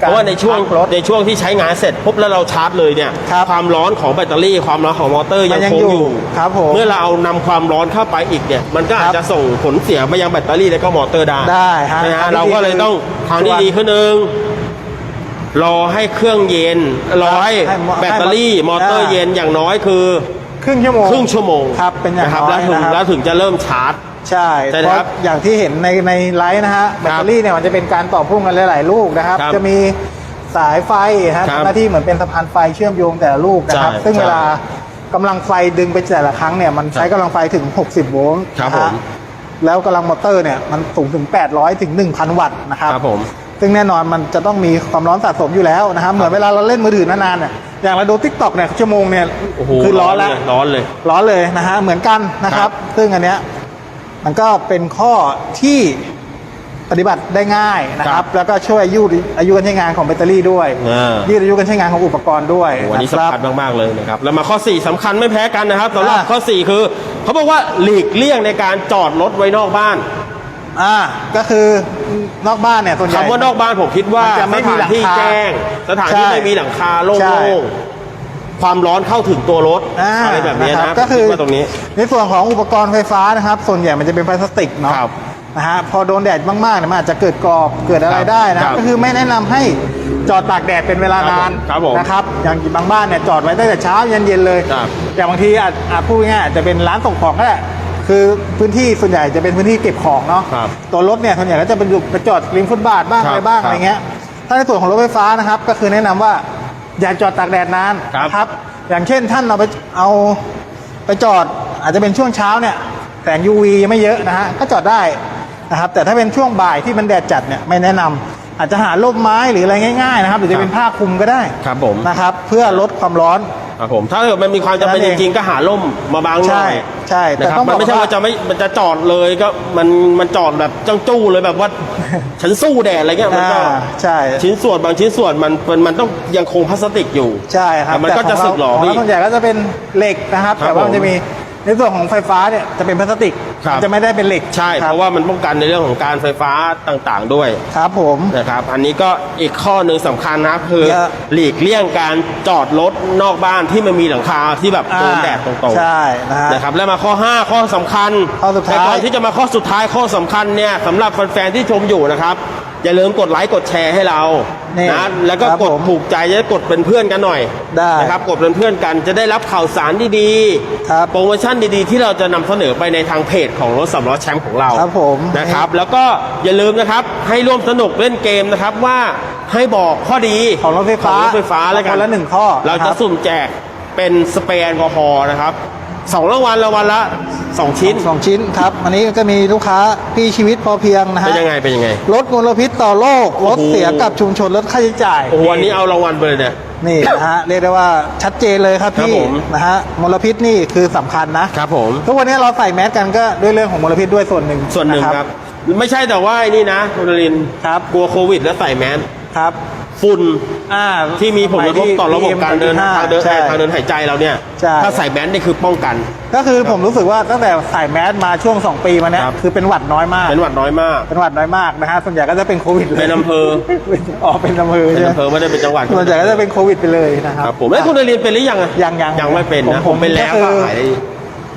A: เพราะว่าในช่วง
B: พักรถ
A: ในช่วงที่ใช้งานเสร็จปุ๊บแล้วเราชาร์จเลยเนี่ย
B: ครับ
A: ความร้อนของแบตเตอรี่ความร้อนของมอเตอร์
B: มั
A: ยัง
B: นยัง
A: คง
B: อยู่
A: อยู่
B: ครับผม
A: เมื่อเราเอานำความร้อนเข้าไปอีกเนี่ยมันก็อา
B: ค
A: จ
B: รับ
A: จะส่งผลเสียไปยังแบตเตอรี่และก็มอเตอร์ได้
B: ได้ฮะ
A: นะ
B: ทา
A: ฮะ
B: งที่
A: เราก็เลย
B: ดีคือ
A: ต้องทางที่
B: ส่วน
A: ดีขึ้นหนึ่งรอให้เครื่องเย็นรอให้
B: ให้มอ
A: แบตเตอรี่
B: ให้ม
A: ม
B: อ
A: อเตอร์
B: อ่า
A: เย็นอย่างน้อยคือ
B: ครึ่งชั่วโมง
A: ครึ่งชั่วโมง
B: ครับเป็นอย่าง
A: นะครับ
B: น้อย
A: แล้วถึง
B: นะครับ
A: แล้วถึงจะเริ่มชาร์จ
B: ใช่
A: ใช่
B: เพ
A: ครั
B: ราะ
A: บ
B: อย่างที่เห็นในในไลฟ์นะฮะแบตเตอรี่เนี่ยมันจะเป็นการต่อพ่วงกันหลาย ๆ ลูกนะครับ
A: ครับ
B: จะมีสายไฟฮะ
A: ครับ
B: ทำหน้าที่เหมือนเป็นสะพานไฟเชื่อมโยงแต่ละลูกนะครับ
A: ใช่
B: ซึ่ง
A: ใช่
B: เวลากำลังไฟดึงไปแต่ละครั้งเนี่ยมันใช้กำลังไฟถึง 60 โวลต์
A: ครับ
B: นะ
A: ผ
B: ฮะ
A: ม
B: แล้วกำลังมอเตอร์เนี่ยมันสูงถึง 800 ถึง 1,000 วัตต์นะครับ
A: ครับผม
B: ซึ่งแน่นอนมันจะต้องมีความร้อนสะสมอยู่แล้วนะครับ เหมือนเวลาเราเล่นมือถือนานๆเนี่ยอย่างเราดูทิกตอกเนี่ยชั่วโมงเนี่ย
A: โอ้โห
B: คือร้อนแล้ว
A: เลยร้อนเลย
B: ร้อนเลยนะฮะเหมือนกันนะค
A: ครั
B: รับ
A: บ
B: ซึ่งอันเนี้ย มันก็เป็นข้อที่ปฏิบัติได้ง่ายนะค
A: ครั
B: รับ
A: บ
B: แล้วก็ช่วยยืดอายุการใช้งานของแบตเตอรี่ด้วย
A: อ่า
B: ยืดอายุการใช้งานของอุปกรณ์ด้วย
A: โอ้อันนี้
B: นะครั
A: สำคัญมาก ๆ เลยนะครับ แล้วมาข้อ 4สำคัญไม่แพ้กันนะครับสำหรับ
B: อ่า
A: ข้อ 4 คือ เขาบอกว่าหลีกเลี่ยงในการจอดรถไว้นอกบ้าน
B: อ่าก็คือนอกบ้านเนี่ยส่วนใหญ่
A: คำว่านอกบ้านผมคิดว่า
B: มันจะไม่
A: ส
B: มี
A: ถาน
B: หลัง
A: ที่
B: คา
A: แจ้ง สถานที่
B: ใช่
A: ไม่มีหลังคาโล่
B: ใช่
A: งๆ ความร้อนเข้าถึงตัวรถ
B: อ่า
A: อะไรแบบนี้
B: นะ
A: นะ
B: ก็คือ
A: ผมดว่าตรงนี้
B: ในส่วนของอุปกรณ์ไฟฟ้านะครับ ส่วนใหญ่มันจะเป็นพลาสติกเนาะ
A: ครับ
B: นะฮะพอโดนแดดมากๆเนี่ยมันอาจจะเกิดกรอบเกิดอะไรได้นะค
A: ครั
B: รับบก็คือไม่แนะนำให้จอดตากแดดเป็นเวลานาน
A: ครับผม
B: นะครับอย่างบางบ้านเนี่ยจอดไว้ตั้งแต่เช้ายันเย็นเลย
A: ครับ
B: อย่างบางทีอาจอาจพูดง่ายๆอาจจะเป็นร้านส่งของก็ได้คือพื้นที่ส่วนใหญ่จะเป็นพื้นที่เก็บของเนาะ
A: ครับ
B: ตัวรถเนี่ยส่วนใหญ่ก็จะเป็นอยู่ไปจอดริมฟุตบาทบ้าง
A: ครับ
B: อะไรบ้าง
A: ครับ
B: อะไรเงี้ยถ้าในส่วนของรถไฟฟ้านะครับ ก็คือแนะนำว่า อย่าจอดตากแดดนาน
A: ครับ
B: นะครับ อย่างเช่นท่านเราไปเอาไปจอดอาจจะเป็นช่วงเช้าเนี่ยแสง UV ยังไม่เยอะนะฮะก็จอดได้นะครับแต่ถ้าเป็นช่วงบ่ายที่มันแดดจัดเนี่ยไม่แนะนำอาจจะหาร่มไม้หรืออะไรง่ายๆนะครับหรือจะเป็นผ้าคลุมก็ได้
A: ครับผม
B: นะครับ เพื่อลดความร้อน
A: ครับผม ถ้าเกิดมันมีความจำเป็น
B: นั่
A: จ
B: นเอง
A: ริงๆ ก็หาร่มมาบังห
B: ใช่
A: น่อย
B: ใช่แต่
A: นะครับ
B: ต้องบ
A: มั
B: อนก
A: ไม่ใช่
B: ว่า
A: ว่าจะไม่มันจะจอดเลยก็มันมันจอดแบบจังจู้เลยแบบว่า ฉันสู้แดดอะไรเงี้ยมันก็
B: อ่าใช่
A: ชิ้นส่วนบางชิ้นส่วนมันมันมันต้องยังคงพลาสติกอยู่
B: ใช่ครับ
A: แต่มันก็
B: แต่
A: จะ
B: ขง
A: สึกหรอ
B: ของ
A: พี่
B: เราส่วนใหญ่ก็จะเป็นเหล็กนะครับ
A: ครับ
B: แต่ว่ามัน
A: ผม
B: จะมี ในส่วนของไฟฟ้าเนี่ยจะเป็นพลาสติก
A: ครับ
B: มันจะไม่ได้เป็นเหล็ก
A: ใช่
B: ค
A: เพ
B: บ
A: ราะว่ามันป้องกันในเรื่องของการไฟฟ้าต่างๆด้วย
B: ครับผม
A: นะครับ อันนี้ก็อีกข้อหนึ่งสำคัญนะคือ
B: เยอะ
A: หลีกเลี่ยงการจอดรถนอกบ้านที่มันมีหลังคาที่แบบโดนแดดตรงๆ
B: ใช่นะฮะ
A: นะครับแล้วมาข้อ 5 ข้อสำคัญ
B: ข้อสุดท้าย
A: แต่ก่อนที่จะมาข้อสุดท้ายข้อสำคัญเนี่ยสำหรับแฟนๆที่ชมอยู่นะครับ อย่าลืมกดไลค์กดแชร์ให้เรา
B: นี่
A: นะแล้วก็
B: ครับ
A: กด
B: ผม
A: ถูกใจจะได้กดเป็นเพื่อนกันหน่อย
B: ได้
A: นะครับกดเป็นเพื่อนกันจะได้รับข่าวสารดี
B: ครับ
A: โปรโมชั่นดีๆ ที่เราจะนำเสนอไปในทางเพจของรถสำล้อแชมป์ของเรา
B: ครับผม
A: นะครับ แล้วก็อย่าลืมนะครับให้ร่วมสนุกเล่นเกมนะครับว่าให้บอกข้อดี
B: ของรถไฟฟ้า
A: ของรถไฟฟ้าแล้วกัน
B: คนละหนึ่งข้อ
A: เรา
B: นะค
A: จะ
B: รับ
A: สุ่มแจกเป็นสเปรย์แอลกอฮอล์นะครับ สองรางวัลรางวัลละสองชิ้น
B: สองชิ้นครับ อันนี้ก็มีลูกค้าพี่ชีวิตพอเพียงนะ
A: เป็น
B: ฮะ
A: ยังไงเป็นยังไง
B: ลดมลพิษต่อโลกลด
A: โอ้โห
B: เสียกับชุมชนลดค่าใช้จ่าย
A: โอ้โหวันนี้เอารางวัลไปเลยเนี่ย
B: นี่นะฮะเรียกได้ว่าชัดเจนเลยครับ
A: ครับ
B: พี่
A: ผม
B: นะฮะมลพิษนี่คือสำคัญนะครับ
A: ผม
B: ทุกวันนี้เราใส่แมสกันก็ด้วยเรื่องของมลพิษด้วยส่วนหนึ่ง
A: ส่วนหนึ่ง
B: นะครับ
A: ไม่ใช่แต่ว่าไอ้นี่นะคุณนรินทร์
B: ครับ
A: กลัวโควิดแล้วใส่แมส
B: ครับ
A: ฝุ่น
B: อ่า
A: ที่มีผลกระทบต่อระบบการเดิน
B: PM
A: ทางเดิน
B: ใช่
A: ทางเดินหายใจเราเนี่ย
B: ใช่
A: ถ้าใส่แมสนี่คือป้องกัน
B: ก็คือผมรู้สึกว่าตั้งแต่ใส่แมสมาช่วง 2 ปีมาเนี้ย
A: ครับ
B: คือเป็นหวัดน้อยมาก
A: เป็นหวัดน้อยมาก
B: เป็นหวัดน้อยมากนะฮะส่วนใหญ่ก็จะเป็นโควิดเลย
A: เป็นอำเภอ
B: อ๋อเป็นอำเภอ
A: เป็น
B: ใช่ไหม
A: อำเภอไม่ได้เป็นจังหวัด
B: ส่วนใหญ่ก็จะเป็นโควิดไปเลยนะครั
A: ครับ บผมแล้วคุณนรินทร์เป็นหรือยังอะ
B: ยังยัง
A: ยังไม่เป็นนะ
B: ผม
A: ผมเป็นแล้ว
B: ก็
A: ก็
B: คือ
A: หายได้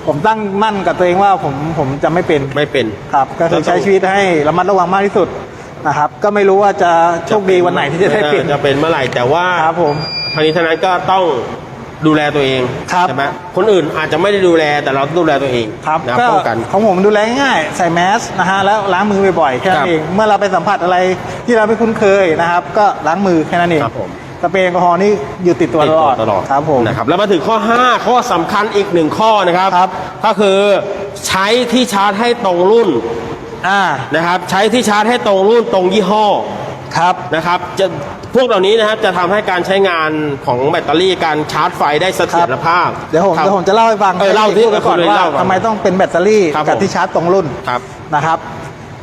B: ผมตั้งมั่นกับตัวเองว่าผมผมจะไม่เป็น
A: ไม่เป็น
B: ครับ ก็คือใช้ชีวิตให้ระมัดระวังมากที่สุด นะครับ ก็ไม่รู้ว่าจะโชคดีวันไหนที่จะได้เป็น
A: จะเป็นเมื่อไหร่แต่ว่า
B: ครับผม
A: ทางนี้ทางนั้นก็ต้องดูแลตัวเอง
B: ครับ
A: ใช่ไหมคนอื่นอาจจะไม่ได้ดูแลแต่เราต้องดูแลตัวเอง
B: ครับ
A: นะ
B: ก็
A: ป้องกัน
B: ของผมดูแลง่ายๆใส่แมสนะฮะแล้วล้างมือบ่อยๆแค่นั้
A: ครั
B: น
A: บ
B: เองเมื่อเราไปสัมผัสอะไรที่เราไม่คุ้นเคยนะครับ ก็ล้างมือแค่นั้นเอง
A: ครับผม
B: สเปรย์แอลกอฮอล์นี่อยู่ติดตัวตลอด
A: ตลอด
B: ครับผม
A: นะครับแล้วมาถึงข้อ 5 ข้อสำคัญอีกหนึ่งข้อนะครับ
B: ครับ
A: ก็คือใช้ที่ชาร์จให้ตรงรุ่น
B: อ่า
A: นะครับใช้ที่ชาร์จให้ตรงรุ่นตรงยี่ห้อ
B: ครับ
A: นะครับจะพวกเหล่านี้นะครับจะทำให้การใช้งานของแบตเตอรี่การชาร์จไฟได้เสถียรภาพ
B: เดี๋ยวผม
A: ครับ
B: เดี๋ยวผมจะเล่าให้ฟัง
A: เออเล่าสิ
B: พูดไว้ก่อน
A: เออ
B: ว่า
A: เล่าก่อน
B: ทำไมต้องเป็นแบตเตอรี่
A: ครับ
B: กับ
A: ผม
B: ที่ชาร์จตรงรุ่น
A: ครับ
B: นะครับ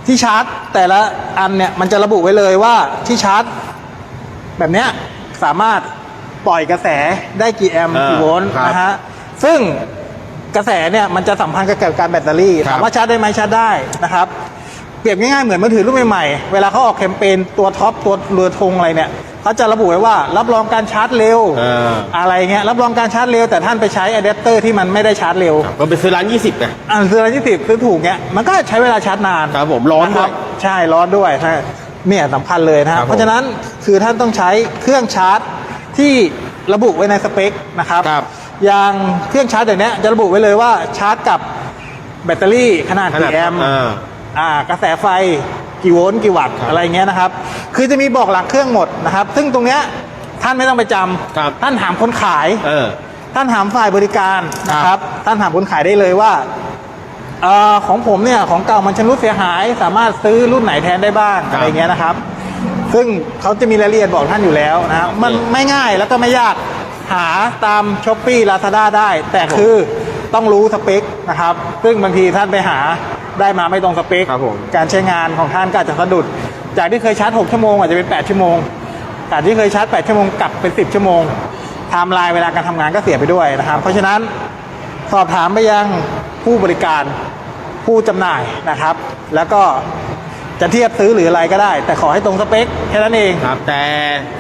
B: ที่ชาร์จแต่ละอันเนี่ยมันจะระบุไว้เลยว่าที่ชาร์จ แบบเนี้ยสามารถปล่อยกระแสได้กี่แอมป์
A: อ่า
B: กี่โวลต์
A: ครับ
B: นะฮะซึ่ง กระแสเนี่ยมันจะสัมพันธ์กับการแบตเตอรี่
A: ครับ
B: ถามว่าชาร์จได้ไหมชาร์จได้นะครับ เปรียบง่ายๆเหมือนมือถือรุ่นใหม่ๆเวลาเขาออกแคมเปญตัวท็อปตัวเรือธงอะไรเนี่ยเขาจะระบุไว้ว่ารับรองการชาร์จเร็ว
A: อ่า
B: อะไรเงี้ยรับรองการชาร์จเร็วแต่ท่านไปใช้อะแดปเตอร์ที่มันไม่ได้ชาร์จเร็ว
A: ก็ไปซื้อร้าน 20ไง
B: อ่าซื้ออะไรที่ติดซื้อถูกเงี้ยมันก็ใช้เวลาชาร์จนาน
A: ครับผมร้อนด้วยะ
B: คบใช่ร้อนด้วยใช่เนี่ยสำคัญเลยนะ
A: ค
B: ค
A: รั
B: รั
A: บบผม
B: เพราะฉะนั้นคือท่านต้องใช้เครื่องชาร์จที่ระบุไว้ในสเปคนะครับ
A: ครับ
B: อย่างเครื่องชาร์จอย่างเนี้ยจะระบุไว้เลยว่าชาร์จกับแบตเตอรี่ขนาด
A: ขนาด
B: กี่แอมป์
A: อ่า
B: อ่ากระแสไฟกี่โวลต์กี่วัตต์
A: ครับ
B: อะไรเงี้ยนะครับ คือจะมีบอกหลักเครื่องหมดนะครับ ซึ่งตรงเนี้ยท่านไม่ต้องไปจำ
A: ครับ
B: ท่านถามคนขาย
A: เออ
B: ท่านถามฝ่ายบริการนะค
A: ครั
B: รับ
A: บ
B: ท่านถามคนขายได้เลยว่าเออของผมเนี่ยของเก่ามันชำรุดเสียหาย สามารถซื้อรุ่นไหนแทนได้บ้างอะไรเงี้ยนะครับ ซึ่งเขาจะมีรายละเอียดบอกท่านอยู่แล้วนะครับมันไม่ง่ายแล้วก็ไม่ยาก หาตามช้อปปี้ลาซาด้าได้ แต่คือต้องรู้สเปคนะครับ ซึ่งบางทีท่านไปหาได้มาไม่ตรงสเปค
A: ครับผม
B: การใช้งานของท่านก็อาจจะสะดุด จากที่เคยชาร์จ 6 ชั่วโมงอาจจะเป็น 8 ชั่วโมง จากที่เคยชาร์จ 8 ชั่วโมงกลับเป็น 10 ชั่วโมงไทม์ไลน์เวลาการทำงานก็เสียไปด้วยนะครับ เพราะฉะนั้นสอบถามไปยังผู้บริการผู้จำหน่ายนะครับ แล้วก็ จะเทียบซื้อหรืออะไรก็ได้ แต่ขอให้ตรงสเปคแค่นั้นเอง
A: ครับ แต่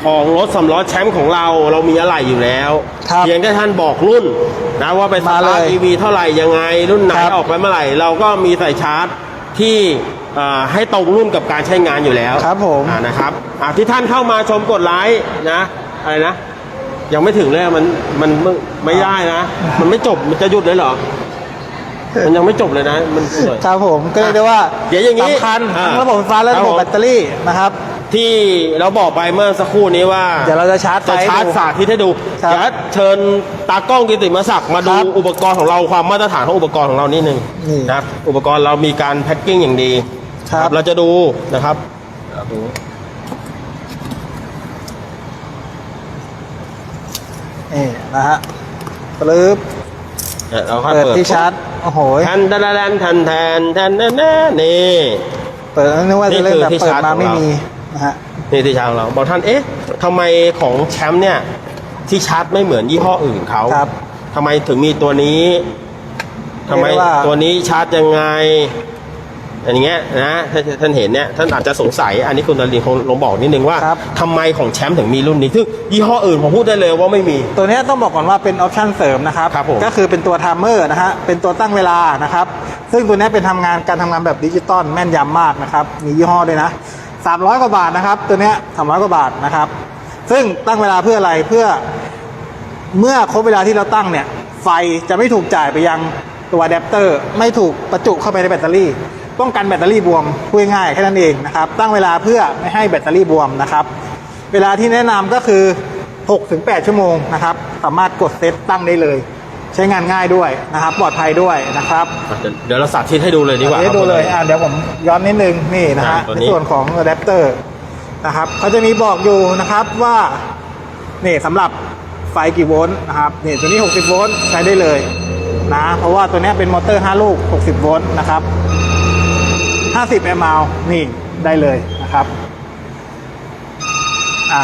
A: ของรถสำล้อแชมป์ของเราเรามีอะไรอยู่แล้ว
B: ครับ
A: เพียงแค่ท่านบอกรุ่นนะว่าไปส
B: มา
A: ตา
B: เล
A: ร์
B: ย
A: ท EV เท่าไหร่ยังไง รุ่นไหน
B: ครับ
A: ออกไปเมื่อไหร่ เราก็มีใส่ชาร์จที่อ่าให้ตรงรุ่นกับการใช้งานอยู่แล้ว
B: ครับผม
A: อ่านะครับอ่าที่ท่านเข้ามาชมกดไลค์นะอะไรนะ ยังไม่ถึงเลยมันมันมันไม่ได้นะ มันไม่จบมันจะหยุดเลยเหรอ มันยังไม่จบเลยนะ มันพูดหน่อย
B: ครับผมก็เรียกได้ว่า
A: เดี๋ยวอย่างนี้
B: สำคัญ
A: อ่า
B: ทั้งระบบไฟฟ้าและ
A: ครับ
B: ระบบ
A: ผม
B: แบตเตอรี่นะครับ
A: ที่เราบอกไปเมื่อสักครู่นี้ว่า
B: เดี๋ยวเราจะชาร์จไฟ
A: จะชาร์จ
B: ให้ดู
A: สาธิตให้ดู
B: ครับ
A: เดี๋ยวเชิญตากล้องกิติมศักดิ์มาดู
B: ครับ
A: อุปกรณ์ของเราความมาตรฐานของอุปกรณ์ของเรานิดนึง
B: นี่
A: นะครับอุปกรณ์เรามีการแพ็คกิ้งอย่างดี
B: ครับ
A: เราจะดูนะครับดู
B: นี่นะฮะปลื้บ
A: เรา
B: เปิดที่ชาร์จโอ้โห
A: ทันดันดันทันแทนทันนั่นนี่
B: เปิดนึกว่าจะเล่นแบบเปิดมาไม่มีนะฮะ
A: นี่ที่ชาร์จงเราบอกท่านเอ๊ะทำไมของแชมป์เนี่ยที่ชาร์จไม่เหมือนยี่ห้ออื่นเขาทำไมถึงมีตัวนี้ทำไมตัวนี้ชาร์จยังไง อย่างเงี้ยนะถ้าท่านเห็นเนี่ยท่านอาจจะสงสัย อันนี้คุณนรินทร์คงลองบอกนิดนึงว่า
B: ครับ
A: ทำไมของแชมป์ถึงมีรุ่นนี้ซึ่งยี่ห้ออื่นผมพูดได้เลยว่าไม่มี
B: ตัวเนี้ยต้องบอกก่อนว่าเป็นออปชันเสริมนะครับ
A: ครับผม
B: ก็คือเป็นตัวไทม์เมอร์นะฮะเป็นตัวตั้งเวลานะครับ ซึ่งตัวเนี้ยเป็นทำงานการทำงานแบบดิจิตอลแม่นยำมากนะครับ มียี่ห้อด้วยนะ 300 กว่าบาทนะครับ ตัวเนี้ย300 กว่าบาทนะครับ ซึ่งตั้งเวลาเพื่ออะไรเพื่อ เมื่อครบเวลาที่เราตั้งเนี่ย ไฟจะไม่ถูกจ่ายไปยังตัวอะแดปเตอร์ ไม่ถูกประจุเข้าไปในแบตเตอรี่ ป้องกันแบตเตอรี่บวมพูดง่ายๆแค่นั้นเองนะครับ ตั้งเวลาเพื่อไม่ให้แบตเตอรี่บวมนะครับ เวลาที่แนะนำก็คือ 6-8 ชั่วโมงนะครับ สามารถกดเซตตั้งได้เลย ใช้งานง่ายด้วยนะครับ ปลอดภัยด้วยนะครับ
A: อะเดี๋ยวเดี๋ยวเราสาธิตให้ดูเลยดีกว่า
B: ให้ดูเลย
A: ครับ
B: อ่าเดี๋ยวผมย้อนนิดนึงนี่นะฮะ
A: อ่าตัว
B: ใน
A: นี้
B: ส่วนของอะแดปเตอร์นะครับเขาจะมีบอกอยู่นะครับว่านี่สำหรับไฟกี่โวลต์นะครับนี่ตัวนี้ 60 โวลต์ใช้ได้เลยนะเพราะว่าตัวเนี้ยเป็นมอเตอร์ 5 ลูก 60 โวลต์นะครับ 50แอมป์นี่ได้เลยนะครับอะ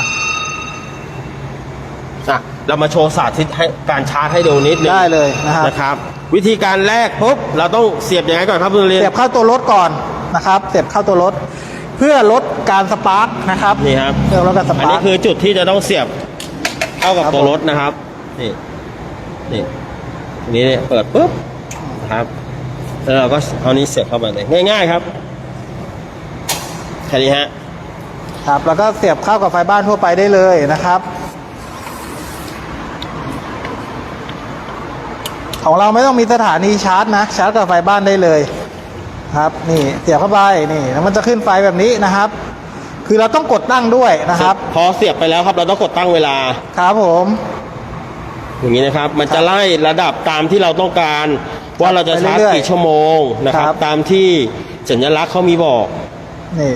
A: อะเรามาโชว์สาธิตให้การชาร์จให้ดูนิดนึง
B: ได้เลยนะครับ
A: นะครับ วิธีการแรกปุ๊บเราต้องเสียบยังไงก่อนครับคุณนรินท
B: เสียบ
A: ร์
B: เข้าตัวรถก่อนนะครับ เสียบเข้าตัวรถ เพื่อลดการสปาร์กนะครับ
A: นี่ครับ
B: เพื่อลดการส
A: อัน
B: ปา
A: นี้
B: ร์ก
A: คือจุดที่จะต้องเสียบเข้ากับ
B: ครับ
A: ตัว
B: ผม
A: รถนะครับนี่นี่อันนี้เนี่ยเปิดปุ๊บนะครับแล้วเราก็เอานี้เสียบเข้าไปเลยง่าย ๆ ครับแค่นี้ฮะ
B: ครับ แล้วก็เสียบเข้ากับไฟบ้านทั่วไปได้เลยนะครับ ของเราไม่ต้องมีสถานีชาร์จนะชาร์จกับไฟบ้านได้เลย ครับ นี่เสียบเข้าไปนี่แล้วมันจะขึ้นไฟแบบนี้นะครับ คือเราต้องกดตั้งด้วยนะครับ
A: พอเสียบไปแล้วครับเราต้องกดตั้งเวลา
B: ครับผม
A: อย่างนี้นะครับ มันจะไล่ระดับตามที่เราต้องการ ว่าเราจะชาร์จ
B: ไปเรื่อยๆ
A: กี่ชั่วโมงนะครับ
B: ครับ
A: ตามที่สัญลักษณ์เขามีบอก
B: นี่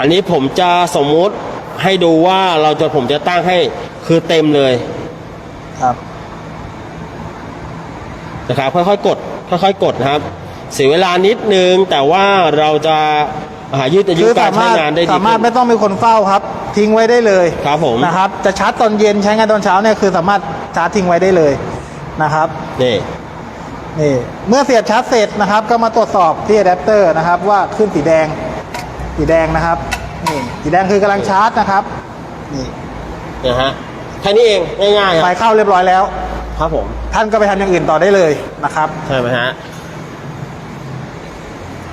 A: อันนี้ผมจะสมมุติให้ดูว่าเราจะผมจะตั้งให้คือเต็มเลย
B: ครับ
A: นะครับค่อยๆกดค่อยๆกดนะครับ เสียเวลานิดนึง แต่ว่าเราจะอ่ายืดอายุ
B: คือ
A: การ
B: สา
A: ใช้
B: มารถ
A: งานได้ดี
B: สามารถ
A: ขึ้น
B: ไม่ต้องมีคนเฝ้าครับ ทิ้งไว้ได้เลย
A: ครับผม
B: นะครับ จะชาร์จตอนเย็นใช้งานตอนเช้าเนี่ยคือสามารถชาร์จทิ้งไว้ได้เลยนะครับ
A: นี่
B: นี่เมื่อเสียบชาร์จเสร็จนะครับ ก็มาตรวจสอบที่อะแดปเตอร์นะครับ ว่าขึ้นสีแดง สีแดงนะครับนี่สีแดงคือกำลังชาร์จนะครับนี่
A: นะฮะแค่นี้เองง่ายๆค
B: ไฟ
A: รับ
B: เข้าเรียบร้อยแล้ว
A: ครับผม
B: ท่านก็ไปทำอย่างอื่นต่อได้เลยนะครับ
A: ใช่ไหมฮะ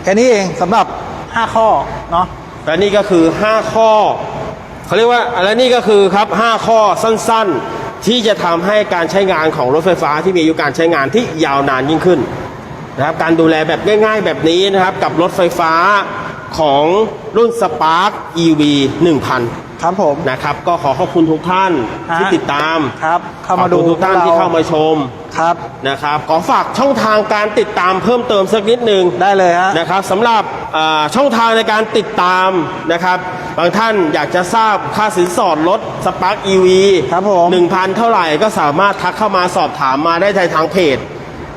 B: แค่นี้เองสำหรับ 5 ข้อเนาะ
A: และนี่ก็คือ 5 ข้อเขาเรียกว่าและนี่ก็คือครับ 5 ข้อสั้นๆ ที่จะทำให้การใช้งานของรถไฟฟ้าที่มีอายุการใช้งานที่ยาวนานยิ่งขึ้นนะครับการดูแลแบบง่าย ๆ แบบนี้นะครับกับรถไฟฟ้า ของรุ่น Spark EV 1000
B: ครับผม
A: นะครับ ก็ขอขอบคุณทุกท่าน
B: ฮะ
A: ที่ติดตาม
B: ครับ เข้ามาดู
A: ขอบคุณทุกท่านที่เข้ามาชม
B: ครับ
A: นะครับ ขอฝากช่องทางการติดตามเพิ่มเติมสักนิดนึง
B: ได้เลยฮะ
A: นะครับสำหรับอ่าช่องทางในการติดตามนะครับ บางท่านอยากจะทราบค่าสินสอดรถสปาร์คอีวี
B: ครับผม
A: หนึ่งพันเท่าไหร่ก็สามารถทักเข้ามาสอบถามมาได้ในทางเพจ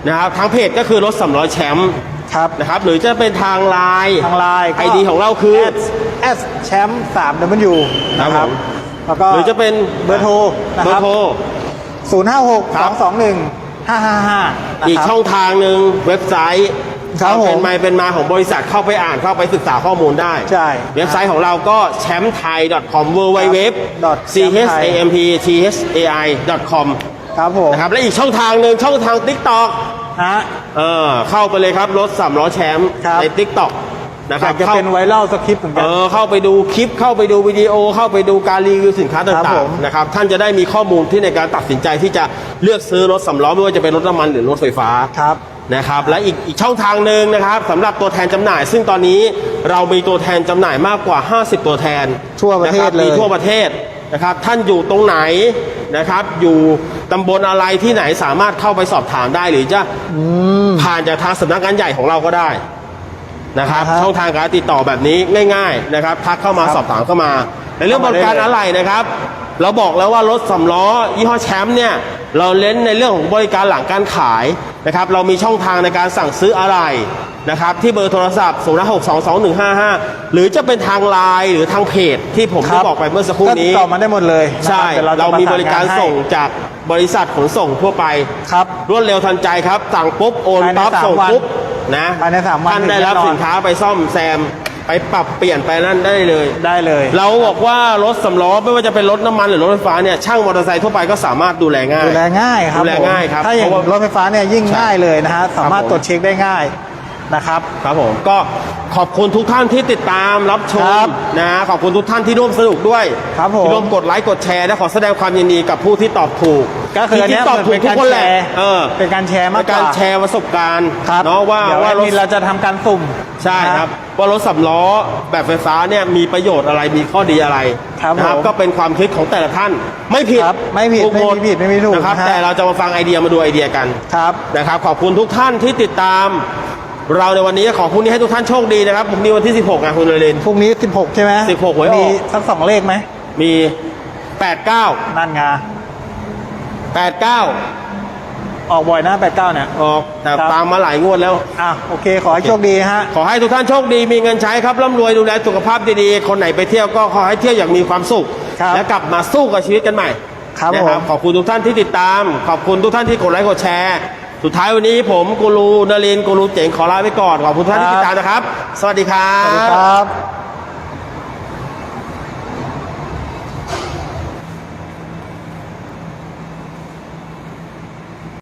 A: นะครับทางเพจก็คือรถสำล้อแชมป์
B: ครับ
A: นะครับ หรือจะเป็นทางไลน์
B: ทางไลน์
A: ไอดีของเราคือ
B: S แชมป์3 W นะค
A: ครั
B: รับบ
A: ผม
B: แล้วก็
A: หรือจะเป็น
B: เบอร์โทรนะ
A: เบอ
B: ครับ
A: ร์โทร
B: 056
A: ครับ
B: 221 555
A: อีกช่องทางหนึ่งเว็บไซต์
B: ครับ
A: วามเป็น
B: ผม
A: มาเป็นมาของบริษัทเข้าไปอ่านเข้าไปศึกษาข้อมูลได้
B: ใช่
A: เว็บไซต์ของเราก็แชมป์ไทย .com w w w c h a m p t h a i com
B: ครับผม
A: นะครับและอีกช่องทางหนึ่งช่องทาง TikTok
B: ฮะ
A: เออเข้าไปเลยครับรถสามล้อแชมป์
B: ครับ
A: ใน TikTok นะค
B: อา
A: รั
B: จ
A: บ
B: จะ
A: เข้า
B: เป็นไวรัลสคริปต์เหมือนกั
A: เอน อเข้าไปดูคลิปเข้าไปดูวิดีโอ เข้าไปดูการรีวิวสินค้า
B: ครั
A: ต่า
B: บผ
A: ง
B: ม
A: ๆนะครับท่านจะได้มีข้อมูลที่ในการตัดสินใจที่จะเลือกซื้อรถสำล้อไม่ว่าจะเป็นรถน้ำมันหรือรถไฟฟ้า
B: ครับ
A: นะครับและอีกอีกช่องทางหนึ่งนะครับสำหรับตัวแทนจำหน่าย ซึ่งตอนนี้เรามีตัวแทนจำหน่ายมากกว่า 50 ตัวแทน
B: ทั่วประเทศ
A: นคบ
B: เลย
A: มีทั่วประเทศ นะครับ ท่านอยู่ตรงไหนนะครับ อยู่ตำบลอะไรที่ไหนสามารถเข้าไปสอบถามได้หรือจะผ่านจากทางสำนักงานใหญ่ของเราก็ได้นะครับ
B: อ่าฮะ
A: ช่องทางการติดต่อแบบนี้ง่ายๆนะครับทักเข้ามา
B: ครับ
A: สอบถามเข้ามา ในเรื่องบ
B: เข้ามา
A: ริการ
B: ได้เลย
A: อะไรนะครับ เราบอกแล้วว่ารถสำล้อยี่ห้อแชมป์เนี่ยเราเน้นในเรื่องของบริการหลังการขายนะครับ เรามีช่องทางในการสั่งซื้ออะไร นะครับที่เบอร์โทรศัพท์ 0 6 2 2 1 5 5 หรือจะเป็นทางไลน์หรือทางเพจที่ผมได้บอกไปเมื่อสักครู่นี้
B: ก็ติดต่อมาได้หมดเลยนะครับ
A: ใช่
B: ดี๋ยวจะ
A: เรามี
B: ปะสน
A: บริการ
B: งนให้
A: ส่งจากบริษัทขนส่งทั่วไป
B: ครับ
A: รวดเร็วทันใจครับ สั่งปุ๊บ โอน
B: ภายใน
A: ปั๊บ
B: สาม
A: ส่ง
B: วัน
A: ปุ๊บนะ
B: ภายในสามวัน
A: ท่านได้
B: ถึง
A: รับ
B: แน่นอน
A: สินค้าไปซ่อมแซมไปปรับเปลี่ยนไปนั่นได้เลย
B: ได้เลย
A: เราบอกว่ารถสำล้อไม่ว่าจะเป็นรถน้ำมันหรือรถไฟฟ้าเนี่ยช่างมอเตอร์ไซค์ทั่วไปก็สามารถดูแลง่าย
B: ดูแลง่ายครับ
A: ดูแล
B: ผม
A: ง่ายครับ
B: ถ้าอย่าง
A: เพราะว่าร
B: ถไฟฟ้าเนี่ยยิ่ง
A: ใช่
B: ง่ายเลยนะฮะ สามารถ
A: ครับผม
B: ตรวจเช็คได้ง่าย นะครับ
A: ครับผมก็ขอบคุณทุกท่านที่ติดตามรับช
B: ครั
A: ม
B: บ
A: นะขอบคุณทุกท่านที่ร่วมสนุกด้วย
B: ครับผม
A: ที่ร่วมกดไลค์กดแชร์และขอแสดงความยินดีกับผู้ที่ตอบถูก
B: ก็คืออัน
A: จริ
B: เนี้
A: ง
B: ย
A: ๆตอบ
B: เหมือน
A: ถู
B: เป็
A: ก
B: น
A: ทุก
B: การ
A: คน
B: แช
A: แหละ
B: ร์
A: เออ
B: เป็นการแชร์มาก
A: เป็น
B: ก
A: การ
B: ว่า
A: แชร์ประสบการณ์
B: ครับ
A: เนาะว่า
B: เดี๋ยว
A: ว่ารถ
B: แอดมินเราจะทำการสุ่ม
A: ใช่ครับว่ารถสำล้อแบบไฟฟ้าเนี่ยมีประโยชน์อะไรมีข้อดีอะไร
B: ครับ
A: นะ
B: ผม
A: ก็เป็นความคิดของแต่ละท่าน ไม่ผิด
B: ครับไม่ผิด
A: ถูกห
B: ไม่มีผิดไม่มีถูก
A: นะครับ
B: นะฮะ
A: แต่เราจะมาฟังไอเดียมาดูไอเดียกัน
B: ครับ
A: นะครับ ขอบคุณทุกท่านที่ติดตาม เราในวันนี้ขอพรุ่งนี้ให้ทุกท่านโชคดีนะครับผมมีวันที่ 16นะคุณเรน
B: พรุ่งนี้ 16 ใช่ไหม
A: 16หวยออก
B: มีสักสองเลขไหม
A: มี 89
B: นั่นไง
A: 89
B: ออกบ่อยนะ 89 เนี่ย
A: ออกแต่
B: ครับ
A: ตามมาหลายงวดแล้ว
B: อะโอเค ขอให้โชคดีฮะ
A: ขอให้ทุกท่านโชคดีมีเงินใช้ครับร่ำรวยดูแลสุขภาพดีๆ คนไหนไปเที่ยวก็ขอให้เที่ยวอย่างมีความสุข
B: ครับ
A: และกลับมาสู้กับชีวิตกันใหม่
B: ครับ
A: นะ
B: ผม
A: ขอบคุณทุกท่านที่ติดตาม ขอบคุณทุกท่านที่กดไลค์กดแชร์ สุดท้ายวันนี้ผมกูรูนรินทร์กูรูเจ๋งขอลาไปก่อนขอบคุณทุกท่านที่ติดตามนะครับ สวัสดีครั
B: สวัสดีครับ